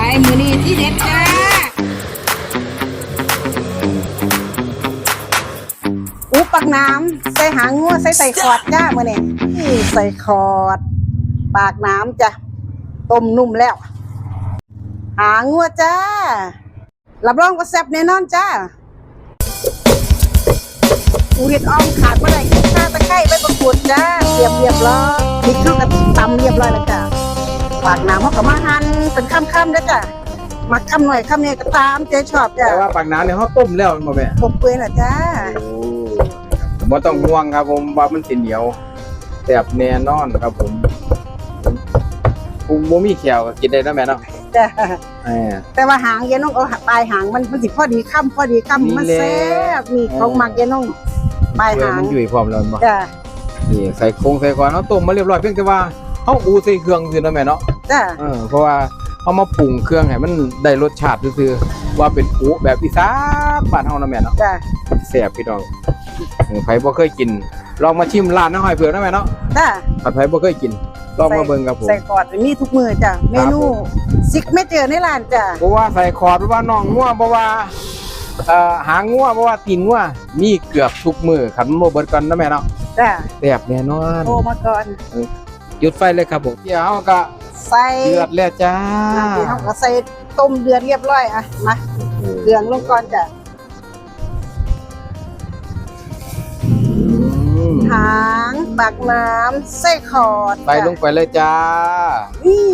ไอ้มือนี้ที่เด็ดจ้าอุปปักน้ำใส่หางงัวใส่ใส่ขอดจ้ามือนี้ใส่ขอด ปากน้ำจ้ะต้มนุ่มแล้ว หางงัวจ้ารับรองว่าแซ่บแน่นอนจ้า อูเห็ดอ้อมขาดเมื่อไหร่กินข้าวตะไคร้ใบประกรูดจ้าเรียบเรียบร้อยพริกเข้ากับตำเรียบร้อยแล้วจ้าปากน้ำเขาก็มาหั่นเป็นข้ามๆแล้วจ้ามักคำหน่อยคำนี้ก็ตามใจชอบจ้าแต่ว่าปากน้ำเนี่ยเขาต้มแล้วมาแม่ผมเปื่อยแล้วจ้าบ่ต้องห่วงครับผมว่ามันสิเหนียวแซ่บแน่นอนครับผมผมบ่มีเขียวก็กินได้นะแม่เนาะ จ้าเออ แต่ว่าหางยายน้องเอาปลายหางมันมันสิพอดีค่ำพอดีค่ำมันนี่แหละ แซ่บนี่ของมักยายน้องปลายเพื่อหางมันอยู่พร้อมแล้วบ่จ้านี่ใส่โครงใส่ก่อนเนาะต้มมาเรียบร้อยเพียงแต่ว่าเฮาอูใส่เครื่องซื่อนะแม่เนาะ จ้าเออเพราะว่าเอามาปรุงเครื่องให้มันได้รสชาติซื่อๆว่าเป็นอูแบบอีสานบ้านเฮานะแม่เนาะจ้าแซ่บพี่น้องเออใครบ่เคยกิน ลองมาชิมร้านน้าหอยเผือกนะแม่เนาะจ้าถ้าใครบ่เคยกิน ลองมาเบิ่งครับผม ใส่กอดมีทุกมือจ้ะเมนูผม ซิกไม่เจอในร้านจ้ะเพราะว่าใส่คอร์ดเพราะว่าน่องงัวเพราะว่าเอ่อหางงัวเพราะว่าตีนงัวมีเกือบทุกมือขันโมเบิดกันนะแม่เนาะจ้ะแซ่บแน่นอนโทรมาก่อนหยุดไฟเลยครับผมเดี๋ยวเราก็ใส่เดือดแล้วจ้าน้ำที่เขาก็ใส่ต้มเดือดเรียบร้อยอะมาเดืองลงก่อนจ้ะอืมหาง ปากน้ำใส่ขอดใส่ลงไปเลยจ้านี่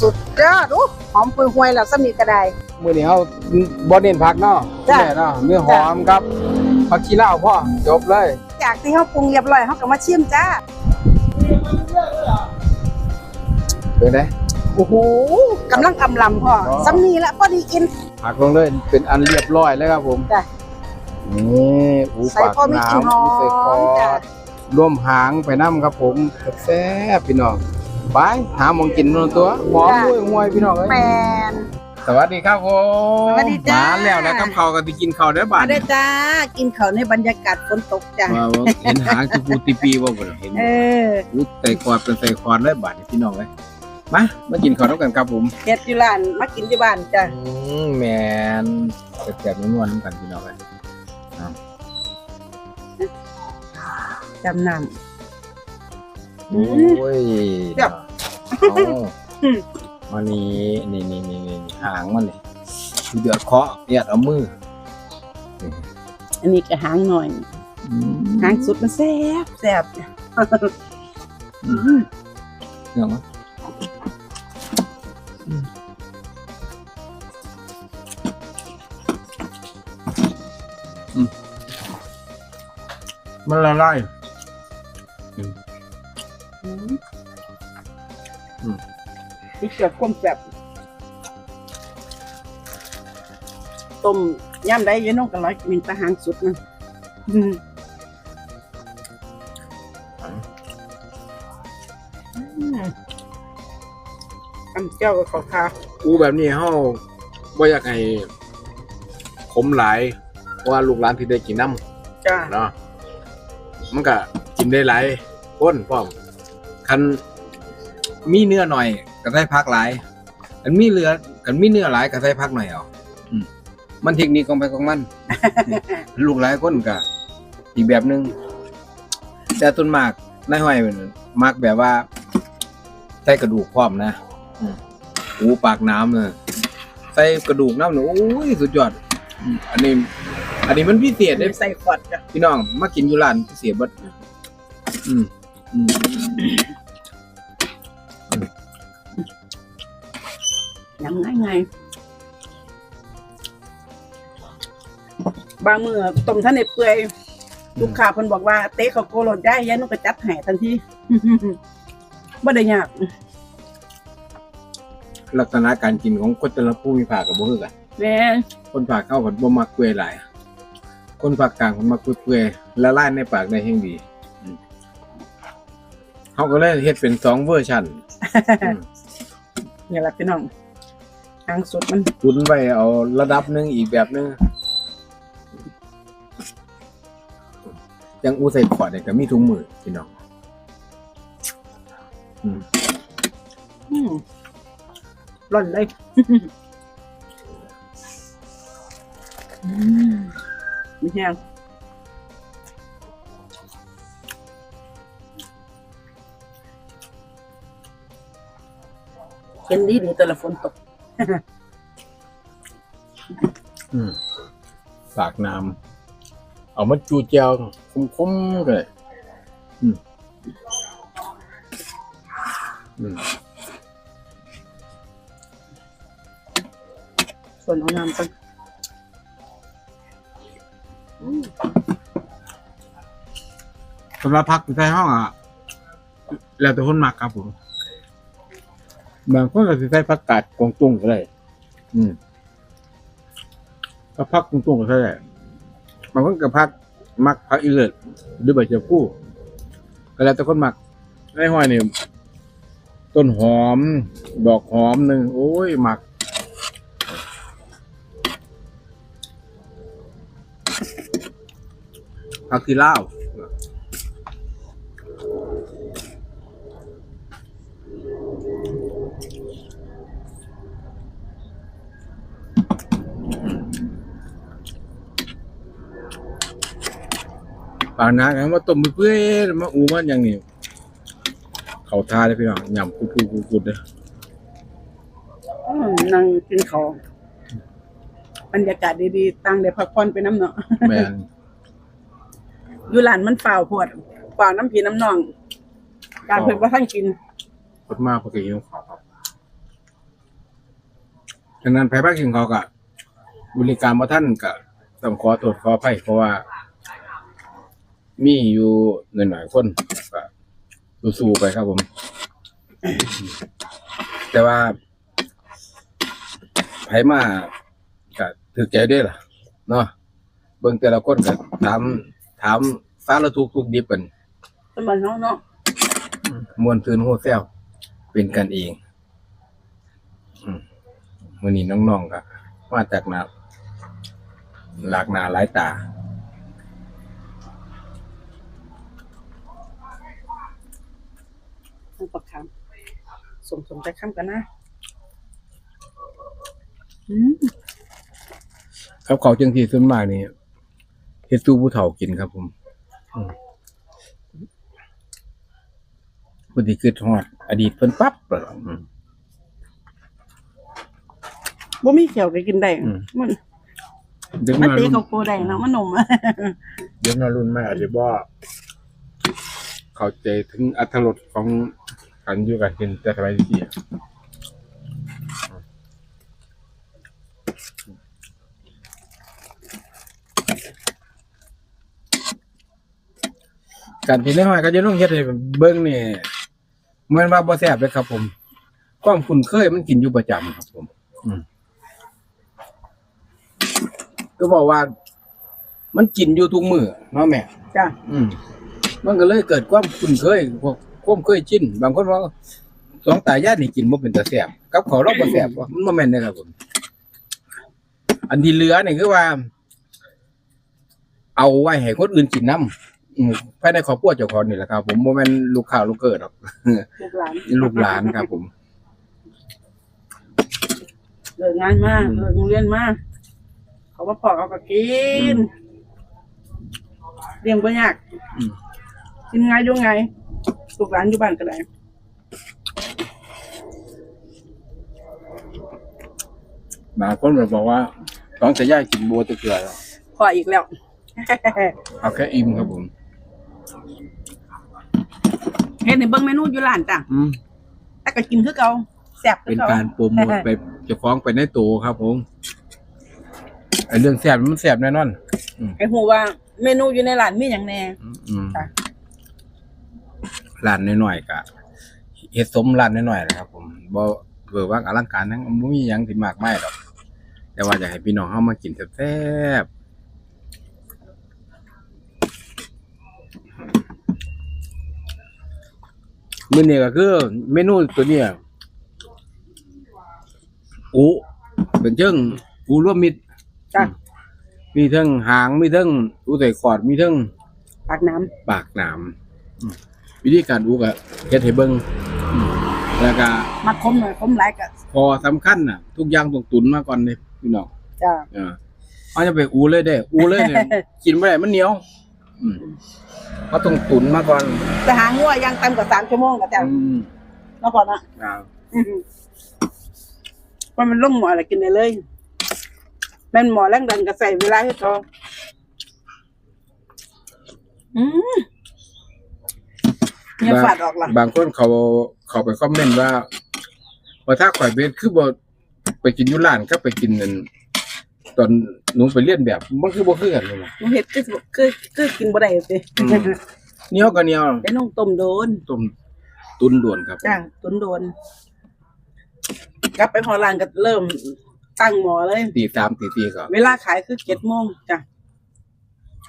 สุดยอดอู้หอมปุยหวยแล้วสมีกระไดมื้อนี้เฮาบ่เน้นผักเนาะจ้ะแม่เนาะเนื้อหอมครับผักชีลาวพ่อจบเลย จากที่เขาปรุงเรียบร้อยเขาก็มาชิมจ้าเป็นไงโอ้โหกำลังกำลำพ่ออ๋อสำนีละพอดีกินผักลงเลยเป็นอันเรียบร้อยแล้วครับผมจ้ะนี่อูใส่ปากพอมีกลิ่นหน้ำออูใส่คอมจ้ะด ร่วมหางไปน้ำครับผมแซ่บพี่น้องไปหาหมองกินนนตัวหอมห้วยห้วยพี่น้องเอ้ยแมน สวัสดีครับผมสวัสดีจ้า มาแล้วนะกับเขาวกันที่กินข้าวได้บ้ามานได้อจ้า กินข้าวในบรรยากาศฝนตกจ้ะว่าว่าเห็นหางที่ปูตีปีว่าบ่เห็นเอออู้ใส่คอดเป็นใส่คอดเลยบาดนี่พี่น้องเลยมามากินข้าวด้วยกันครับผมเฮ็ดอยู่ร้านมากินอยู่บ้านจ้ะอืมแมนแซ่บๆนวลๆกันพี่น้องเลย จำนโอ้ยเดี๋ยวเอามานี่นี่นี่นี่นี่หางมันนี่เดือดเคาะเดือดเอามือำอันนี้ก็หางหน่อยหางสุดมันแซ่บแซ่บอืมเรื่องมั้ยมันละลาย กเกือก้มแซ่บต้มย่ำได้ยายน้องกันร้อยกินปลาหางสุดมันอืมคำเจ้ากับขอคากูแบบนี้เฮาบ่อยากให้ขมหลายเพราะว่าลูกหลานที่ได้กินน้ำจ้าเนาะมันก็กินได้หลายคนพร้อมคันมีเนื้อหน่อย ก็ใส่ผักหลายคันมีเรือคันมีเนื้อหลายก็ใส่ผักหน่อยเอาอืมมันเทคนิคของไปของมัน ลูกหลายคนก็อีกแบบหนึง แต่ต้นมากนายห้อยมันมักแบบว่าใส่กระดูกพร้อมนะอืมหูปากน้ำเลยใส่กระดูกน้ำเนี่ยโอ้ยสุดยอดอืมอันนี้ อันนี้มันพิเศษเด้ ใส่ขวดจ้ะพี่น้องมากินอยู่ร้านเสียเบดอืมอืม ยังไงไง บางมือต้มท่านในเปื่อยลูกค้าเพิ่นบอกว่าเต๊ะเขาโกโลดได้ยายนุ่งก็จัดให้ทันทีบ่ได้ยาก ลักษณะการกินของคนแต่ละผู้มีภาคกับบ่คือกันแม่นคนภาคเข้ากันบ่มักเปื่อยหลาย คนภาคกลางมันมักเปื่อยๆละลายในปากได้แห่งดีอืมเขาก็เลยเฮ็ดเป็นสองเวอร์ชันอืมนี่แหละพี่น้อง หางสุดมันตุนไว้เอาระดับหนึงอีกแบบหนึงอยังอูใส่ขวดเนี่ยก็มีถุงมือพี่น้องอืมอืมร่อนเลยอืมมีแห้งเห็นดีดีแต่ละฝนตก อืมปากน้ำเอามาจูเจียวคุ้มๆกันเลยอืมอืมส่วนเอาน้ำกันสำหรับพักอยู่ในห้องอะ แล้วแต่คนมักครับผม บางคนก็สิใส่ผักกาดกวางตุ้งก็ได้อืมก็พักกวางตุ้งก็ได้บางคนก็พักมักพักอีเลิศหรือใบเจ้ากู้ก็แล้วแต่คนมักในห้อยนี่ต้นหอม ดอกหอมหนึ่งโอ้ยหมักผักที่ลาว ปากน้ำกันว่าต้มเปื่อยๆมาอูมันอย่างนี้เขาทาเลยพี่น้องยำกุดกุดกุดกุดเลยอืมนั่งกินของบรรยากาศดีๆตั้งได้พักผ่อนไปน้ำเนาะแมนอยู่ร้านมันฝ่าวโพดฝ่าวน้ำผีน้ำนอง การเพิ่นว่าท่านกินพดมากพอกี่ยวฉะนั้นไผ่บ้านกินเขากะบริการมาท่านกะต้องขอโทษขออภัยเพราะว่า มีอยู่หน่อยๆคนก็สู้ๆไปครับผม แต่ว่าไผมาก็ถือใจด้วยล่ะ เนาะเบิ่งแต่ละคนก็ถาม ถามสารทุกข์ทุกข์ดิบกันสมันเนาะเนาะมวนคืนโฮเซลเป็นกันเองอืมวันนี้น้องๆก็มาจากหนาหลากหนาหลายตา มันปักคำสมสมใจคำกันนะอืมครับเขาวจังที่ส่วนมากนี่เฮ็ดตู้ผู้เฒ่ากินครับ ผมอืมพอดีคือทอด อดีตเพิ่นปั๊บเลยอืมบ่มีเขียวก็กินได้อืมมันเด็กมันน้อยตีรุ่นเขาโกได้เนาะมันหนมอะเด็กน้อยรุ่นแม่อาจจะบ่เข้าใจถึงอรรถรสของ การอยู่กันกินแต่สมัยที่อะการที่น้อยก็จะต้องเฮ็ดให้เบิ่งนี่เหมือนว่าบ่แซ่บเลยครับ ผมความคุ้นเคยมันกินอยู่ประจำครับ ผมอืมก็บอกว่า มันกินอยู่ทุกมื้อเนาะแม่จ้ะอืมมันก็เลยเกิดความคุ้นเคยพวก ความเคยชินบางคนว่าสองตายายนี่กินบ่เป็นตาแซ่บกับเขาวเราบ่แซ่บว่ะมันบ่แม่นเด้อครับผม อันที่เหลือนี่คือว่า เอาไว้ให้คนอื่นกินน้ำอืมภายในครอบครัวเจ้าของนี่แหละครับ ผมบ่แม่นลูกค้าลูกเกิดหรอก ลูกหลานลูกหลานครับผม เลิกงานมาเลิกโรงเรียนมาเขาว่าปอกเอาก็กินเลี้ยงบ่ยากอืม กินง่ายอยู่ไง ลูกหลานอยู่บ้านก็ได้บางคนบอกว่าต้องจะย่ายกินบัวตะเกียบพออีกแล้ว เอาแค่อิ่มครับผมเฮ็ดในเบิ่งเมนูอยู่ร้านจ้ะอืมแต่ก็กินคือเก่าแซ่บคืเป็อนเก่าการโปรโมทไปเจะคล้าของไปในตัวครับผมไอเรื่องแสบมันแสบแน่นอน ให้ฮู้ว่าเมนูอยู่ในร้านมีหยังแน่ อืมค่ะ ร้านน้อยๆกะเฮ็ดสมร้านน้อยๆนะครับ ผมบ่เบื่อว่าอลังการทั้งบ่มีหยังที่มากมายหรอกแต่ว่าอยากให้พี่น้องเฮามากินแซ่บๆมื้อนี้ก็คือ เมนูตัวเนี้ยอูเป็นเชิงอูรวมมิตรจ้ะมีทั้งหางมีทั้งอูใส่ขอดมีทั้งปากน้ำปากหนามอืม วิธีการอูกะเฮ็ดให้เบิ่งอืมแล้วก็มาคมหน่อยคมหลายก็พอสำคัญน่ะ ทุกอย่างต้องตุนมาก่อนเลยพี่น้องจ้าเออเขาจะไปอูเลยเด้ อูเลยเนี่ย กินไม่ได้มันเหนียวอืมเขาต้องตุนมาก่อนจะหางัวยังต่ำกว่าสามชั่วโมงก็จ้าอืมเนาะก่อนนะอ่าอืมว่ามันลงหมออะไรกินได้เลยแม่นหมอแรงดันก็ใส่เวลาให้ทออืม เนี่ยฝาดออกล่ะบางคนเขาเขาไปคอมเมนต์ว่าว่าถ้าข่อยเบสคือบ่ไปกินอยุร้านก็ไปกินนั่นตอนหนูไปเรียนแบบมันคือบ่คือกันเลยนะหนูเห็ดคือคือคือกินบ่ได้สิอืมเหนียวก็เหนียวได้น้องต้มโดนต้มตุนด่วนครับจ้าตุนโดนกลับไปพอร้านก็เริ่มตั้งหมอเลยตีสามตีสี่ก็เวลาขายคือเจ็ดโมงจ้ะ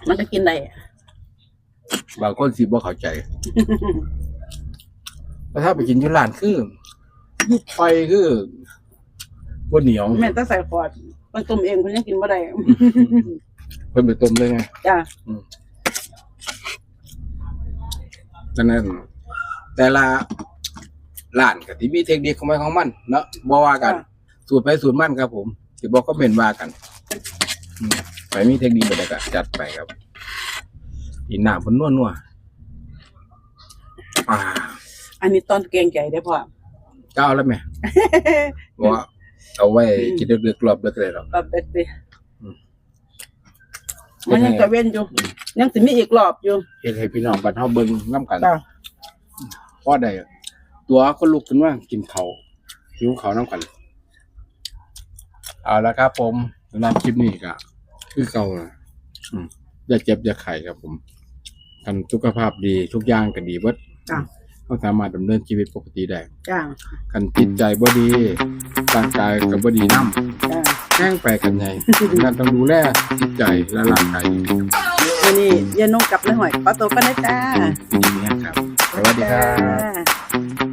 มันก็กินได้อะ บางคนสิบ่เข้าใจแต่ถ้าไปกินอยุร้านคือไฟคือบ่เหนียวแม่นต้องใส่ขวดมันต้มเองคุณยังกินบ่ได้เพิ่นไปต้มเลยไงจ้าฉะนั้น แต่ละร้านก็ที่มีเทคนิคของมันของมัน เนาะบ่ว่ากัน สูตรไปสูตรมันครับผมสิบอกก็เป็นว่ากันอืมไปมีเทคนิคไปได้ก็จัดไปครับ อีหน้าบนนัวนัวอ่าอันนี้ตอนเกรงใจได้อพ่อ เก้าแล้วไหมว่าเอาไว้กินเลือกๆรอบเลือกเลยหรอกแบบเด็ดดิอืม มันยังจะเว้นอยู่ ยังสิมีอีกรอบอยู่ เฮ็ดให้พี่น้องบ้านเฮาเบิ่งน้ำกันจ้าพอได้ตัวก็ลุกขึ้นว่ากินเขาวหิวเขาวน้ำกัน เอาละครับผมสำหรับคลิปนี้ก็คือเก่าละอืมอย่าเจ็บอย่าไข้ครับผม กันสุขภาพดีทุกอย่างก็ดีเบิดจ้าเขาสามารถดำเนินชีวิตปกติได้จ้ากันจิตใจบ่ดีร่างกายก็บ่ดีนำจ้าแกล้งไปกันไงการต้องดูแลจิตใจและร่างกายดีวันนี้เย็นนงกลับเลยหอยปลาโตกันนะจ้าๆอย่างนี้ครับสวัสดีครับ จ้า